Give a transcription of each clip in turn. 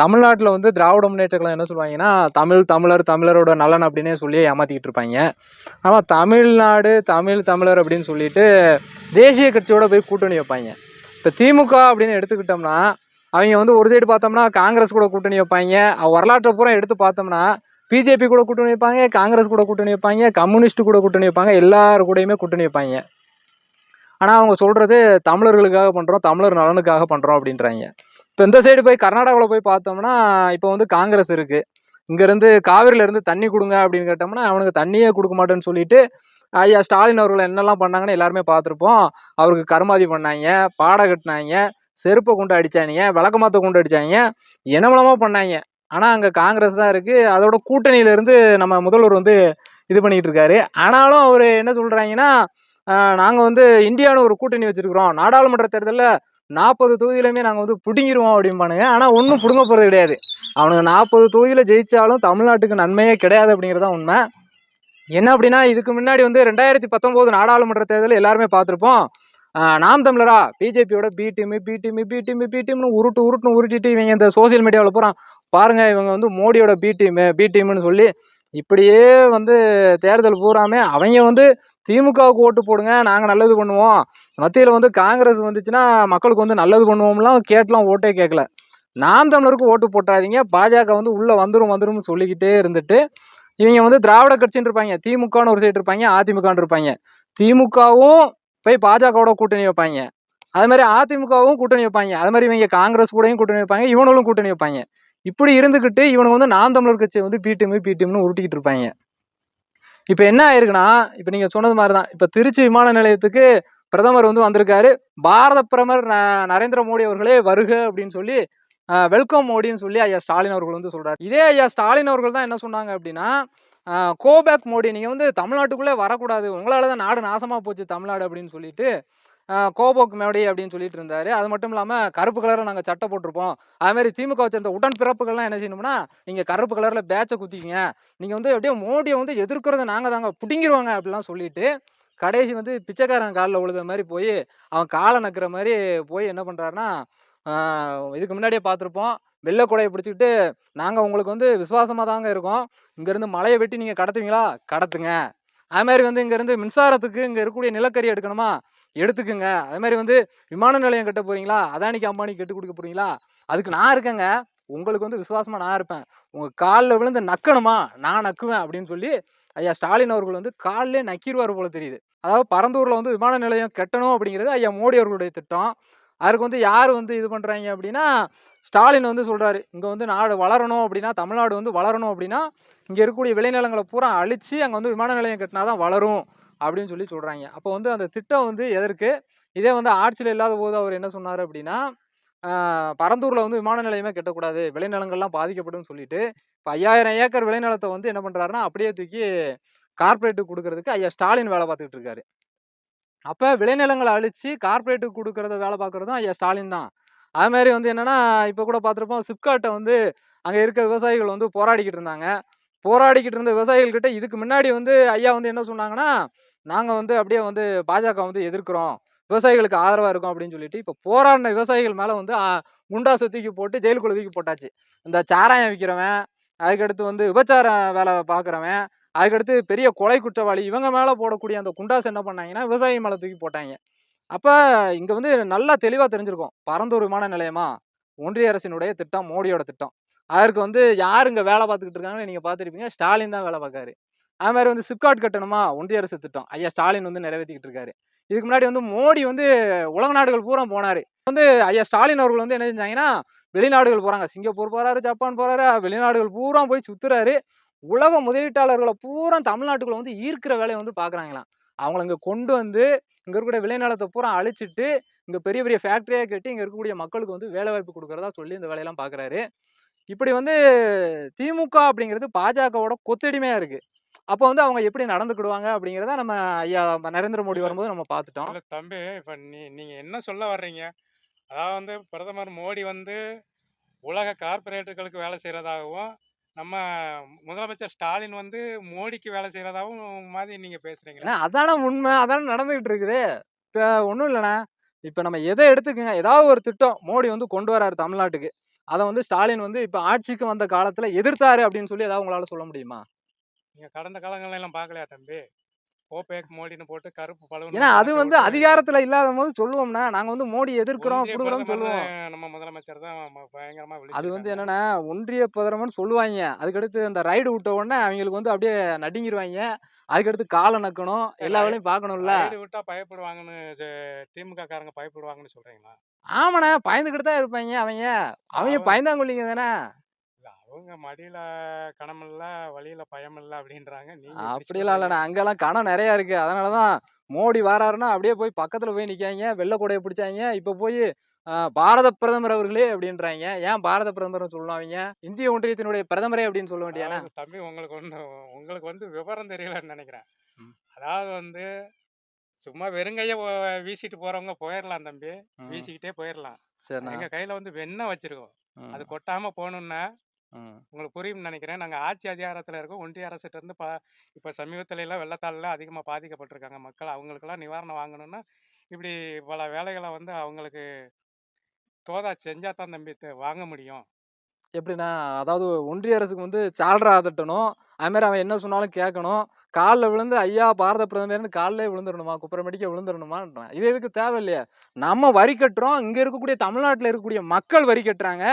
தமிழ்நாட்டில் வந்து திராவிட முன்னேற்ற கழகம் என்ன சொல்லுவாங்கன்னா தமிழ் தமிழர் தமிழரோட நலன் அப்படின்னே சொல்லி ஏமாற்றிக்கிட்டு இருப்பாங்க. ஆனால் தமிழ்நாடு தமிழ் தமிழர் அப்படின்னு சொல்லிட்டு தேசிய கட்சியோட போய் கூட்டணி வைப்பாங்க. இப்போ திமுக அப்படின்னு எடுத்துக்கிட்டோம்னா அவங்க வந்து ஒரு சைடு பார்த்தோம்னா காங்கிரஸ் கூட கூட்டணி வைப்பாங்க. அவ வரலாற்றை பூரா எடுத்து பார்த்தோம்னா பிஜேபி கூட கூட்டணி வைப்பாங்க காங்கிரஸ் கூட கூட்டணி வைப்பாங்க கம்யூனிஸ்ட் கூட கூட்டணி வைப்பாங்க எல்லாரு கூடயுமே கூட்டணி வைப்பாங்க. ஆனால் அவங்க சொல்கிறது தமிழர்களுக்காக பண்ணுறோம் தமிழர் நலனுக்காக பண்ணுறோம் அப்படின்றாங்க. இப்போ இந்த சைடு போய் கர்நாடகாவில் போய் பார்த்தோம்னா இப்போ வந்து காங்கிரஸ் இருக்குது இங்கேருந்து காவிரியிலேருந்து தண்ணி கொடுங்க அப்படின்னு கேட்டோம்னா அவனுக்கு தண்ணியே கொடுக்க மாட்டேன்னு சொல்லிட்டு ஐயா ஸ்டாலின் அவர்கள் என்னெல்லாம் பண்ணாங்கன்னு எல்லாருமே பார்த்துருப்போம். அவருக்கு கருமாதி பண்ணாங்க பாடை கட்டினாங்க செருப்பை கொண்டு அடிச்சாங்க விளக்கமாத்த கொண்டு அடிச்சாங்க என்னமலமாக பண்ணாங்க. ஆனால் அங்கே காங்கிரஸ் தான் இருக்குது அதோட கூட்டணியிலேருந்து நம்ம முதல்வர் வந்து இது பண்ணிக்கிட்டு இருக்காரு. ஆனாலும் அவர் என்ன சொல்கிறாங்கன்னா நாங்கள் வந்து இந்தியாவில் ஒரு கூட்டணி வச்சுருக்குறோம். நாடாளுமன்ற தேர்தலில் நாற்பது தொகுதியிலுமே நாங்கள் வந்து பிடுங்கிடுவோம் அப்படிம்பானுங்க. ஆனால் ஒன்றும் பிடுங்க போகிறது கிடையாது. அவனுங்க நாற்பது தொகுதியில் ஜெயித்தாலும் தமிழ்நாட்டுக்கு நன்மையே கிடையாது அப்படிங்கிறது தான் உண்மை. என்ன அப்படின்னா இதுக்கு முன்னாடி வந்து ரெண்டாயிரத்தி பத்தொம்போது நாடாளுமன்ற தேர்தலில் எல்லாருமே பார்த்துருப்போம். நாம் தமிழரா? பிஜேபியோட B team B team B team B டீம்னு உருட்டு உருட்டுன்னு உருட்டிட்டு இவங்க இந்த சோசியல் மீடியாவில் போகிறான் பாருங்கள் இவங்க வந்து மோடியோட பி டீமு பி டீம்னு சொல்லி இப்படியே வந்து தேர்தல் பூராமே அவங்க வந்து திமுகவுக்கு ஓட்டு போடுங்க நாங்கள் நல்லது பண்ணுவோம். மத்தியில் வந்து காங்கிரஸ் வந்துச்சுன்னா மக்களுக்கு வந்து நல்லது பண்ணுவோம்லாம் கேட்டலாம் ஓட்டே கேட்கல. நாம் தமிழருக்கு ஓட்டு போட்டாதீங்க பாஜக வந்து உள்ளே வந்துடும் வந்துரும்னு சொல்லிக்கிட்டே இருந்துட்டு இவங்க வந்து திராவிட கட்சின்னு இருப்பாங்க. திமுகன்னு ஒரு சைடு இருப்பாங்க அதிமுகன்னு இருப்பாங்க. திமுகவும் போய் பாஜகவோட கூட்டணி வைப்பாங்க. அது மாதிரி அதிமுகவும் கூட்டணி வைப்பாங்க. அது மாதிரி இவங்க காங்கிரஸ் கூடயும் கூட்டணி வைப்பாங்க இவனுங்களும் கூட்டணி வைப்பாங்க. இப்படி இருந்துக்கிட்டு இவனுக்கு வந்து நாம் தமிழர் கட்சியை வந்து பிடிஎம் பிடிஎம்னு உருட்டிக்கிட்டு இருப்பாங்க. இப்போ என்ன ஆயிருக்குன்னா இப்போ நீங்கள் சொன்னது மாதிரி தான் இப்போ திருச்சி விமான நிலையத்துக்கு பிரதமர் வந்து வந்திருக்காரு. பாரத பிரதமர் ந- நரேந்திர மோடி அவர்களே வருக அப்படின்னு சொல்லி வெல்கம் மோடின்னு சொல்லி ஐயா ஸ்டாலின் அவர்கள் வந்து சொல்றாரு. இதே ஐயா ஸ்டாலின் அவர்கள் தான் என்ன சொன்னாங்க அப்படின்னா கோபேக் மோடி நீங்கள் வந்து தமிழ்நாட்டுக்குள்ளே வரக்கூடாது. உங்களால தான் நாடு நாசமாக போச்சு தமிழ்நாடு அப்படின்னு சொல்லிட்டு கோபோக் மோடி அப்படின்னு சொல்லிட்டு இருந்தாரு. அது மட்டும் இல்லாமல் கருப்பு கலரில் நாங்கள் சட்டை போட்டிருப்போம். அதுமாரி திமுக வச்சிருந்த உடன் பிறப்புகள்லாம் என்ன செய்யணும்னா நீங்கள் கருப்பு கலரில் பேட்சை குத்திக்கிங்க. நீங்கள் வந்து அப்படியே மோடியை வந்து எதிர்க்கிறத நாங்கள் தாங்க பிடிங்கிருவாங்க அப்படிலாம் சொல்லிட்டு கடைசி வந்து பிச்சைக்காரன் காலில் உழுத மாதிரி போய் அவன் காலை நக்கிற மாதிரி போய் என்ன பண்ணுறாருன்னா இதுக்கு முன்னாடியே பார்த்துருப்போம். வெள்ளை குடையை பிடிச்சிக்கிட்டு நாங்கள் உங்களுக்கு வந்து விசுவாசமாக தாங்க இருக்கோம். இங்கேருந்து மலையை வெட்டி நீங்கள் கடத்துவீங்களா? கடத்துங்க. அது மாதிரி வந்து இங்கேருந்து மின்சாரத்துக்கு இங்கே இருக்கக்கூடிய நிலக்கரி எடுக்கணுமா? எடுத்துக்குங்க. அது மாதிரி வந்து விமான நிலையம் கட்ட போகிறீங்களா அதானிக்கு அம்பானி கட்டு கொடுக்க போகிறீங்களா அதுக்கு நான் இருக்கேங்க. உங்களுக்கு வந்து விசுவாசமாக நான் இருப்பேன். உங்கள் காலில் விழுந்து நக்கணுமா? நான் நக்குவேன் அப்படின்னு சொல்லி ஐயா ஸ்டாலின் அவர்கள் வந்து காலிலே நக்கிடுவார் போல தெரியுது. அதாவது பரந்தூரில் வந்து விமான நிலையம் கட்டணும் அப்படிங்கிறது ஐயா மோடி அவர்களுடைய திட்டம். அதுக்கு வந்து யார் வந்து இது பண்ணுறாங்க அப்படின்னா ஸ்டாலின் வந்து சொல்கிறாரு இங்கே வந்து நாடு வளரணும் அப்படின்னா தமிழ்நாடு வந்து வளரணும் அப்படின்னா இங்கே இருக்கக்கூடிய விளைநிலங்களை பூரா அழித்து அங்கே வந்து விமான நிலையம் கட்டினாதான் வளரும் அப்படின்னு சொல்லி சொல்கிறாங்க அப்போ வந்து அந்த திட்டம் வந்து எதற்கு? இதே வந்து ஆட்சியில் இல்லாத போது அவர் என்ன சொன்னார் அப்படின்னா பரந்தூரில் வந்து விமான நிலையமே கட்டக்கூடாது விளைநிலங்கள்லாம் பாதிக்கப்படும் சொல்லிட்டு இப்போ ஐயாயிரம் ஏக்கர் விளைநிலத்தை வந்து என்ன பண்ணுறாருன்னா அப்படியே தூக்கி கார்பரேட்டுக்கு கொடுக்கறதுக்கு ஐயா ஸ்டாலின் வேலை பார்த்துக்கிட்டு இருக்காரு. அப்போ விளைநிலங்களை அழிச்சு கார்பரேட்டுக்கு கொடுக்கறத வேலை பார்க்குறதும் ஐயா ஸ்டாலின் தான். அது மாதிரி வந்து என்னென்னா இப்போ கூட பார்த்துருப்போம் சிப்காட்டை வந்து அங்கே இருக்க விவசாயிகள் வந்து போராடிக்கிட்டு இருந்தாங்க. போராடிக்கிட்டு இருந்த விவசாயிகள்கிட்ட இதுக்கு முன்னாடி வந்து ஐயா வந்து என்ன சொன்னாங்கன்னா நாங்கள் வந்து அப்படியே வந்து பாஜக வந்து எதிர்க்கிறோம். விவசாயிகளுக்கு ஆதரவாக இருக்கும் அப்படின்னு சொல்லிட்டு இப்போ போராடின விவசாயிகள் மேலே வந்து ஆ, குண்டாசை தூக்கி போட்டு ஜெயிலுக்குள்ள தூக்கி போட்டாச்சு. இந்த சாராயம் விற்கிறவன் அதுக்கடுத்து வந்து விபச்சார வேலை பார்க்குறவன் அதுக்கடுத்து பெரிய கொலை குற்றவாளி இவங்க மேலே போடக்கூடிய அந்த குண்டாஸ் என்ன பண்ணாங்கன்னா விவசாயி மேலே தூக்கி போட்டாங்க. அப்போ இங்கே வந்து நல்லா தெளிவாக தெரிஞ்சிருக்கும். பரந்தூர் விமான நிலையமா? ஒன்றிய அரசினுடைய திட்டம் மோடியோட திட்டம். அதற்கு வந்து யார் இங்கே வேலை பார்த்துக்கிட்டு இருக்காங்கன்னு நீங்கள் பார்த்துருப்பீங்க? ஸ்டாலின் தான் வேலை பார்க்காரு அது மாதிரி வந்து சிப்காட் கட்டணுமா? ஒன்றிய அரசு திட்டம். ஐயா ஸ்டாலின் வந்து நிறைவேற்றிக்கிட்டு இருக்காரு. இதுக்கு முன்னாடி வந்து மோடி வந்து உலக நாடுகள் பூரா போனாரு. வந்து ஐயா ஸ்டாலின் அவர்கள் வந்து என்ன செஞ்சாங்கன்னா வெளிநாடுகள் போகிறாங்க சிங்கப்பூர் போகிறாரு ஜப்பான் போகிறாரு வெளிநாடுகள் பூரா போய் சுற்றுறாரு உலக முதலீட்டாளர்களை பூரா தமிழ்நாட்டுக்குள்ள வந்து ஈர்க்கிற வேலையை வந்து பாக்குறாங்களாம். அவங்கள இங்க கொண்டு வந்து இங்க இருக்கக்கூடிய விளைநிலத்தை பூரா அழிச்சிட்டு இங்க பெரிய பெரிய ஃபேக்டரியா கட்டி இங்க இருக்கக்கூடிய மக்களுக்கு வந்து வேலை வாய்ப்பு கொடுக்கறதா சொல்லி இந்த வேலையெல்லாம் பாக்குறாரு. இப்படி வந்து திமுக அப்படிங்கிறது பாஜகவோட கொத்தடிமையா இருக்கு. அப்போ வந்து அவங்க எப்படி நடந்துக்கிடுவாங்க அப்படிங்கிறத நம்ம ஐயா நரேந்திர மோடி வரும்போது நம்ம பார்த்துட்டோம் தம்பி இப்ப நீ நீங்க என்ன சொல்ல வர்றீங்க? அதாவது வந்து பிரதமர் மோடி வந்து உலக கார்ப்பரேட்டுகளுக்கு வேலை செய்யறதாகவும் நம்ம முதலமைச்சர் ஸ்டாலின் வந்து மோடிக்கு வேலை செய்யறதாகவும் மாதிரி நீங்க பேசுறீங்களா. ஏன்னா அதானே உண்மை. அதானே நடந்துகிட்டு இருக்குது. இப்போ ஒன்றும் இல்லைண்ணா. இப்போ நம்ம எதை எடுத்துக்கங்க? ஏதாவது ஒரு திட்டம் மோடி வந்து கொண்டு வராரு தமிழ்நாட்டுக்கு. அதை வந்து ஸ்டாலின் வந்து இப்ப ஆட்சிக்கு வந்த காலத்துல எதிர்த்தாரு அப்படின்னு சொல்லி ஏதாவது உங்களால சொல்ல முடியுமா? நீங்க கடந்த காலங்கள்ல எல்லாம் பார்க்கலையா தம்பி? ஓபேக் மோடின்னு போட்டு கருப்பு ஏன்னா அது வந்து அதிகாரத்துல இல்லாத போது சொல்லுவோம்னா நாங்க வந்து மோடி எதிர்க்கிறோம் கொடுக்குறோம் சொல்லுவோம். நம்ம முதலமைச்சர் தான் பயங்கரமா அது வந்து என்னன்னா ஒன்றிய பிரதமர்னு சொல்லுவாங்க. அதுக்கடுத்து அந்த ரைடு விட்ட உடனே அவங்களுக்கு வந்து அப்படியே நடுங்கிருவாங்க. அதுக்கடுத்து காலை நக்கணும். எல்லா வேலையும் பார்க்கணும்ல. விட்டா பயப்படுவாங்கன்னு திமுக காரங்க பயப்படுவாங்கன்னு சொல்றீங்களா? ஆமாண்ணே பயந்துக்கிட்டு தான் இருப்பாங்க அவங்க. அவங்க அவங்க பயந்தாங்கொல்லிங்க தானே. அவங்க மடியில கணம் இல்ல வழியில பயம் இல்ல அப்படின்றாங்க அப்படிலாம் இல்லைண்ணா. அங்கெல்லாம் கணம் நிறைய இருக்கு. அதனாலதான் மோடி வராருன்னா அப்படியே போய் பக்கத்துல போய் நிக்காங்க வெள்ளை கொடையை பிடிச்சாங்க இப்ப போய் பாரத பிரதமர் அவர்களே அப்படின்றாங்க ஏன் பாரத பிரதமர் சொல்லணும் அவங்க இந்திய ஒன்றியத்தினுடைய பிரதமரே அப்படின்னு சொல்ல வேண்டியானே அதாவது தம்பி உங்களுக்கு வந்து உங்களுக்கு வந்து விவரம் தெரியலன்னு நினைக்கிறேன். அதாவது வந்து சும்மா வெறுங்கைய வீசிட்டு போறவங்க போயிடலாம் தம்பி. வீசிக்கிட்டே போயிடலாம் எங்க கையில வந்து வெண்ணெய் வச்சிருக்கோம். அது கொட்டாம போகணும்னா. உங்களுக்கு புரியும்னு நினைக்கிறேன். நாங்கள் ஆட்சி அதிகாரத்தில் இருக்கோம். ஒன்றிய அரசிட்ட இருந்து ப இப்போ சமீபத்துல எல்லாம் வெள்ளத்தால அதிகமாக பாதிக்கப்பட்டிருக்காங்க மக்கள். அவங்களுக்கெல்லாம் நிவாரணம் வாங்கணும்னா இப்படி பல வேலைகளை வந்து அவங்களுக்கு தோதா செஞ்சால் தான் தம்பி வாங்க முடியும். எப்படின்னா அதாவது ஒன்றிய அரசுக்கு வந்து சால்ரா தட்டணும் அதுமாதிரி அவன் என்ன சொன்னாலும் கேட்கணும். காலில் விழுந்து ஐயா பாரத பிரதமர்னு காலிலே விழுந்துடணுமா குப்புறமடிக்க விழுந்துடணுமான்றான் இது எதுக்கு தேவையில்லையே. நம்ம வரி கட்டுறோம். இங்கே இருக்கக்கூடிய தமிழ்நாட்டில் இருக்கக்கூடிய மக்கள் வரி கட்டுறாங்க.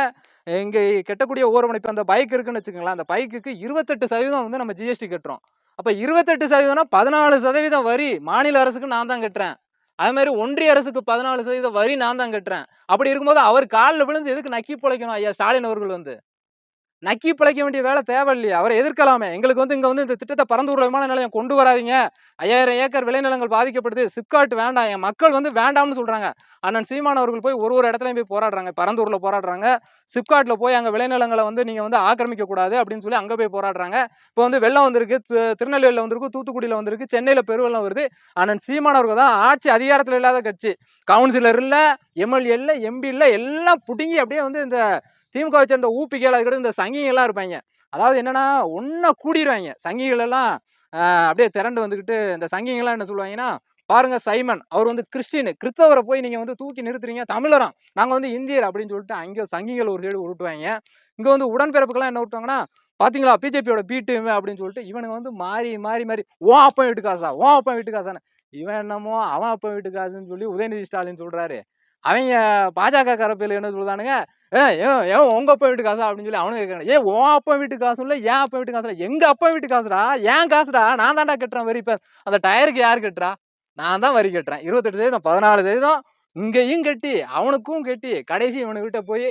இங்கே கட்டக்கூடிய ஓரம் இப்போ அந்த பைக் இருக்குன்னு வச்சுக்கோங்களேன் அந்த பைக்குக்கு இருபத்தெட்டு சதவீதம் வந்து நம்ம ஜிஎஸ்டி கட்டுறோம். அப்போ இருபத்தெட்டு சதவீதம்னா பதினாலு சதவீதம் வரி. மாநில அரசுக்கு நான் தான் கட்டுறேன். அது மாதிரி ஒன்றிய அரசுக்கு பதினாலு சதவீத வரி நான் தான் கட்டுறேன். அப்படி இருக்கும்போது அவர் காலில் விழுந்து எதுக்கு நக்கி பிழைக்கணும் ஐயா ஸ்டாலின் அவர்கள் வந்து? நக்கி பிழைக்க வேண்டிய வேலை தேவையில்லையே. அவரை எதிர்க்கலாமே. எங்களுக்கு வந்து இங்கே வந்து இந்த திட்டத்தை பரந்தூர் விமான நிலையம் கொண்டு வராதீங்க. ஐயாயிரம் ஏக்கர் விளைநிலங்கள் பாதிக்கப்படுது. சிப்காட் வேண்டாம். என் மக்கள் வந்து வேண்டாம்னு சொல்கிறாங்க அண்ணன் சீமான் அவர்கள் போய் ஒரு ஒரு இடத்துலையும் போய் போராடுறாங்க. பரந்தூரில் போராடுறாங்க. சிப்காட்டில் போய் அங்கே விளைநிலங்களை வந்து நீங்கள் வந்து ஆக்கிரமிக்கக்கூடாது அப்படின்னு சொல்லி அங்கே போய் போராடுறாங்க. இப்போ வந்து வெள்ளம் வந்திருக்கு. திருநெல்வேலியில் வந்திருக்கு. தூத்துக்குடியில் வந்திருக்கு. சென்னையில் பெருவெள்ளம் வருது. அண்ணன் சீமான் அவர்கள் தான் ஆட்சி அதிகாரத்தில் இல்லாத கட்சி. கவுன்சிலர் இல்லை எம்எல்ஏ இல்லை எம்பி இல்லை எல்லாம் பிடுங்கி அப்படியே வந்து இந்த திமுக வச்சிருந்த ஊப்பிகள் கிட்ட இந்த சங்கிகள்லாம் இருப்பாங்க. அதாவது என்னன்னா ஒன்னா கூடிடுவாங்க சங்கிகள் எல்லாம் அப்படியே திரண்டு வந்துக்கிட்டு இந்த சங்கிங்கெல்லாம் என்ன சொல்லுவாங்கன்னா பாருங்க சைமன் அவர் வந்து கிறிஸ்டின். கிறிஸ்தவரை போய் நீங்க வந்து தூக்கி நிறுத்துறீங்க தமிழரம். நாங்க வந்து இந்தியர் அப்படின்னு சொல்லிட்டு அங்கே சங்கிகள் ஒரு சைடு உருட்டுவாங்க. இங்க வந்து உடன்பிறப்புக்கெல்லாம் என்ன விட்டுவாங்கன்னா பாத்தீங்களா பிஜேபியோட பீட்டு அப்படின்னு சொல்லிட்டு இவனுங்க வந்து மாறி மாறி மாறி ஓ அப்பன் வீட்டு காசா? ஓ அப்பன் வீட்டு காசான்னு. இவன் என்னமோ அவன் அப்பன் வீட்டு காசுன்னு சொல்லி உதயநிதி ஸ்டாலின் சொல்றாரு. அவங்க பாஜக கரப்பில் என்ன சொல்கிறானுங்க ஏ ஏன் ஏன் உங்கள் அப்பா வீட்டு காசா அப்படின்னு சொல்லி அவனும் இருக்காங்க ஏன் உன் அப்பா வீட்டு காசும் இல்லை ஏன் அப்பா வீட்டு காசுடா எங்கள் அப்பா வீட்டு காசுடா? ஏன் காசுடா? நான் தான்டா கட்டுறேன் வரி இப்போ. அந்த டயருக்கு யார் கட்டுறா? நான் தான் வரி கட்டுறேன். இருபத்தெட்டு சதவீதம் பதினாலு சதவீதம் இங்கேயும் கட்டி அவனுக்கும் கட்டி கடைசி இவனுக்கிட்ட போய்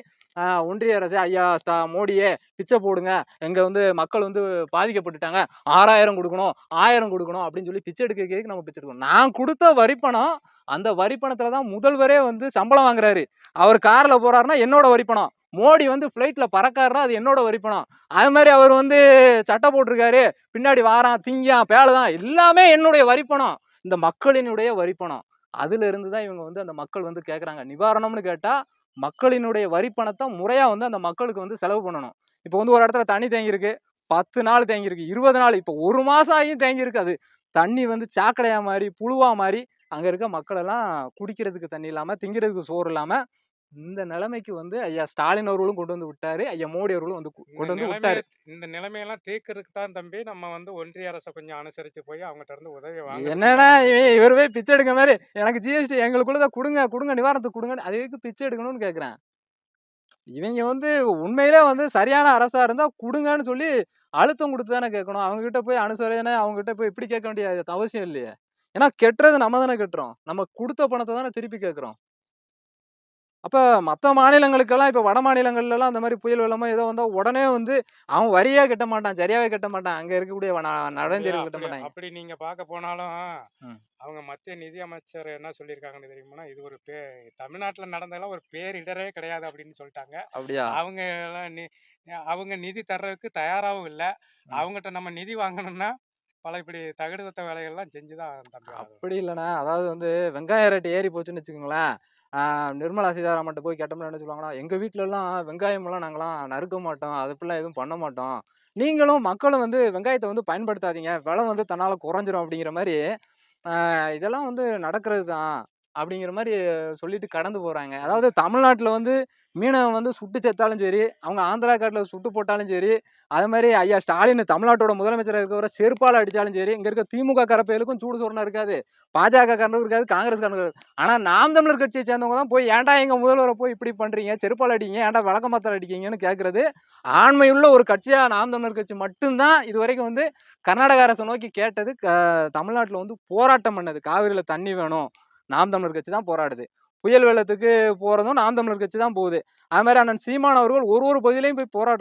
ஒன்றிய அரசு ஐயா ஸ்டா மோடியே பிச்சை போடுங்க. எங்கள் வந்து மக்கள் வந்து பாதிக்கப்பட்டுட்டாங்க. ஆறாயிரம் கொடுக்கணும் ஆயிரம் கொடுக்கணும் அப்படின்னு சொல்லி பிச்சை எடுக்க நம்ம பிச்சை எடுக்கணும். நான் கொடுத்த வரிப்பணம் அந்த வரிப்பணத்தில் தான் முதல்வரே வந்து சம்பளம் வாங்குறாரு. அவர் காரில் போகிறாருன்னா என்னோட வரிப்பணம் மோடி வந்து ஃப்ளைட்டில் பறக்காருன்னா அது என்னோட வரிப்பணம் அது மாதிரி அவர் வந்து சட்டை போட்டிருக்காரு. பின்னாடி வாரான் திங்கான் பேலதான். எல்லாமே என்னுடைய வரிப்பணம் இந்த மக்களினுடைய வரிப்பணம் அதுல இருந்து தான் இவங்க வந்து அந்த மக்கள் வந்து கேட்குறாங்க நிவாரணம்னு கேட்டால் மக்களினுடைய வரிப்பணத்தை முறையா வந்து அந்த மக்களுக்கு வந்து செலவு பண்ணணும். இப்போ வந்து ஒரு இடத்துல தண்ணி தேங்கியிருக்கு பத்து நாள் தேங்கியிருக்கு இருபது நாள் இப்போ ஒரு மாசம் ஆகியும் தேங்கியிருக்கு அது. தண்ணி வந்து சாக்கடையா மாதிரி புழுவா மாதிரி அங்க இருக்க மக்கள் எல்லாம் குடிக்கிறதுக்கு தண்ணி இல்லாம திங்கிறதுக்கு சோறு இல்லாம இந்த நிலைமைக்கு வந்து ஐயா ஸ்டாலின் அவர்களும் கொண்டு வந்து விட்டாரு. ஐயா மோடி அவர்களும் வந்து கொண்டு வந்து விட்டாரு. இந்த நிலைமையெல்லாம் தீர்க்கறதுக்கு தான் தம்பி நம்ம வந்து ஒன்றிய அரசை கொஞ்சம் அனுசரிச்சு போய் அவங்ககிட்ட இருந்து உதவி வாங்க இவன் இவர் போய் பிச்சை எடுக்க மாதிரி எனக்கு ஜிஎஸ்டி எங்களுக்குள்ளத கொடுங்க கொடுங்க நிவாரணத்துக்கு கொடுங்க அது எதுக்கு பிச்சை எடுக்கணும்னு கேக்குறேன். இவங்க வந்து உண்மையிலே வந்து சரியான அரசா இருந்தா கொடுங்கன்னு சொல்லி அழுத்தம் கொடுத்து தானே கேட்கணும். அவங்க கிட்ட போய் அனுசரணை அவங்க கிட்ட போய் இப்படி கேட்க வேண்டிய அவசியம் இல்லையே. ஏன்னா கெட்டுறது நம்ம தானே கட்டுறோம். நம்ம கொடுத்த பணத்தை தானே திருப்பி கேட்குறோம். அப்ப மத்த மாநிலங்களுக்கெல்லாம் இப்ப வட மாநிலங்கள்ல எல்லாம் அந்த மாதிரி புயல் வெள்ளமோ ஏதோ வந்தா உடனே வந்து அவன் வரியா கட்ட மாட்டான் சரியாவே கட்ட மாட்டான் அங்க இருக்கக்கூடிய ந- இல்லையா? நடந்தேறிகள் கட்ட மாட்டாங்க அப்படி நீங்க பார்க்க போனாலும். அவங்க மத்திய நிதி அமைச்சர் என்ன சொல்லியிருக்காங்கன்னு தெரியுமா இது ஒரு பே தமிழ்நாட்டுல நடந்ததெல்லாம் ஒரு பேரிடரே கிடையாது அப்படின்னு சொல்லிட்டாங்க அப்படியா அவங்க எல்லாம் அவங்க நிதி தர்றதுக்கு தயாராகவும் இல்லை. அவங்ககிட்ட நம்ம நிதி வாங்கணும்னா பல இப்படி தகுடுதத்த வேலைகள்லாம் செஞ்சுதான். அப்படி இல்லைண்ணா அதாவது வந்து வெங்காய ரேட்டு ஏறி போச்சுன்னு வச்சுக்கோங்களேன் நிர்மலா சீதாராமன்ட்ட போய் கேட்டோம்னா என்ன சொல்லுவாங்கன்னா எங்க வீட்ல எல்லாம் வெங்காயம் எல்லாம் நாங்களாம் நறுக்க மாட்டோம். அதுப்பெல்லாம் அப்படிலாம் எதுவும் பண்ண மாட்டோம். நீங்களும் மக்களும் வந்து வெங்காயத்தை வந்து பயன்படுத்தாதீங்க. விலை வந்து தன்னால குறைஞ்சிரும் அப்படிங்கிற மாதிரி ஆஹ் இதெல்லாம் வந்து நடக்கிறது தான். அப்படிங்கிற மாதிரி சொல்லிட்டு கடந்து போகிறாங்க அதாவது தமிழ்நாட்டில் வந்து மீனவன் வந்து சுட்டு செத்தாலும் சரி அவங்க ஆந்திரா காட்டில் சுட்டு போட்டாலும் சரி அது மாதிரி ஐயா ஸ்டாலின் தமிழ்நாட்டோட முதலமைச்சராக இருக்கிற செருப்பால் அடித்தாலும் சரி இங்கே இருக்க திமுக கரப்பையிலுக்கும் சூடு சொரணம் இருக்காது. பாஜக காரனுக்கும் இருக்காது காங்கிரஸ் காரனுக்கும் இருக்காது. ஆனால் நாம் தமிழர் கட்சியை சேர்ந்தவங்க தான் போய் ஏன்டா எங்கள் முதல்வரை போய் இப்படி பண்ணுறீங்க செருப்பால் அடிங்க ஏன்டா விளக்கமாத்தால் அடிக்கீங்கன்னு கேட்குறது ஆண்மையுள்ள ஒரு கட்சியாக நாம் தமிழர் கட்சி மட்டும்தான் இது வரைக்கும் வந்து கர்நாடக அரசை நோக்கி கேட்டது தமிழ்நாட்டில் வந்து போராட்டம் பண்ணது. காவிரியில் தண்ணி வேணும். நாம் தமிழர் கட்சி தான் போராடுது. புயல் வெள்ளத்துக்கு போகிறதும் நாம் தமிழர் கட்சி தான் போகுது. அது மாதிரி அண்ணன் சீமான் அவர்கள் ஒரு ஒரு பகுதியிலையும் போய் போராட்டம்